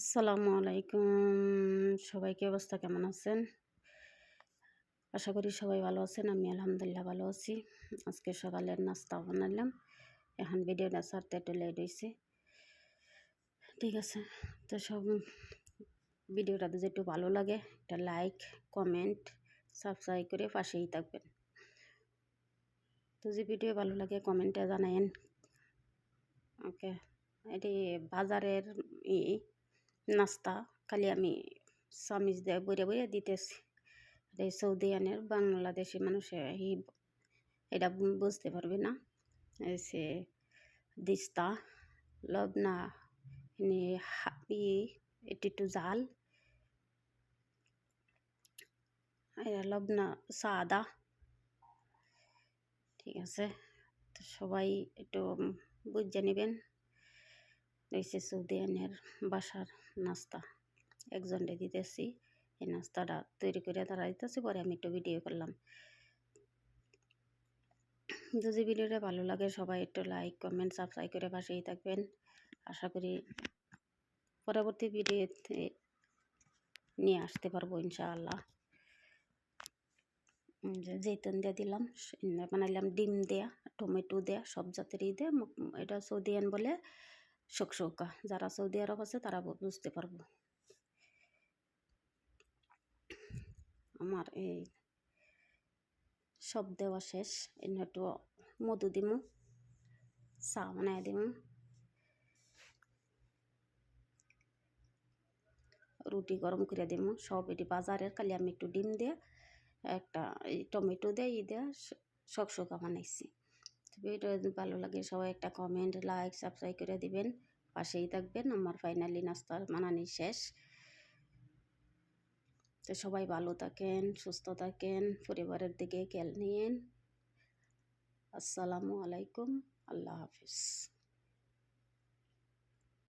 আসসালামু আলাইকুম। সবাইকে অবস্থা? কেমন আছেন? আশা করি সবাই ভালো আছেন, আমি আলহামদুলিল্লাহ ভালো আছি। আজকে সকালের নাস্তা বানালাম। এখন ভিডিওটা সারতে একটু লেট হয়েছে ঠিক আছে, তো সব ভিডিওটা যদি একটু ভালো লাগে, একটা লাইক কমেন্ট সাবস্ক্রাইব করে পাশেই থাকবেন। তো যে ভিডিও ভালো লাগে কমেন্টে জানায়েন। ওকে এটি বাজারের ই নাস্তা, খালি আমি চামিচ দিয়ে বইরে বইরে দিতেছি। এই সৌদি আনের বাংলাদেশি মানুষ এটা বুঝতে পারবে না। সে দিস্তা, লবনা ই, এটি একটু জাল। লবনা, সাদা। ঠিক আছে? তো সবাই একটু বুঝে নেবেন। রয়েছে সৌদি বাসার নাস্তা। একজনকে দিতেছি, এই নাস্তাটা তৈরি করে তারা দিতেছি পরে আমি একটু ভিডিও করলাম। যদি ভিডিওটা ভালো লাগে, সবাই একটু লাইক কমেন্ট সাবস্ক্রাইব করে পাশেই থাকবেন। আশা করি পরবর্তী ভিডিওতে নিয়ে আসতে পারব ইনশাআল্লাহ। জৈতুন দিয়ে দিলাম বানাইলাম ডিম দেয়া, টমেটো দেয়া, সব জাতেরই দেয়া এটা সৌদিয়ান বলে শোকশৌকা যারা সৌদি আরব আছে, তারা বুঝতে পারব। আমার এই সব দেওয়া শেষ। এনে একটু মধু দিমু, চা বানাই দিমু। রুটি গরম করে দিমু। সব এটি বাজারের, খালি আমি একটু ডিম দিয়ে, একটা এই টমেটো দিয়ে, ই দিয়ে শোকা বানাইছি। ভিডিও যদি ভালো লাগে, সবাই একটা কমেন্ট লাইক সাবস্ক্রাইব করে দিবেন। পাশেই থাকবেন, আমার ফাইনালি নাস্তার মানানি শেষ। তো সবাই ভালো থাকেন, সুস্থ থাকেন, পরিবারের দিকে খেয়াল নিয়েন। আসসালামু আলাইকুম, আল্লাহ হাফিজ।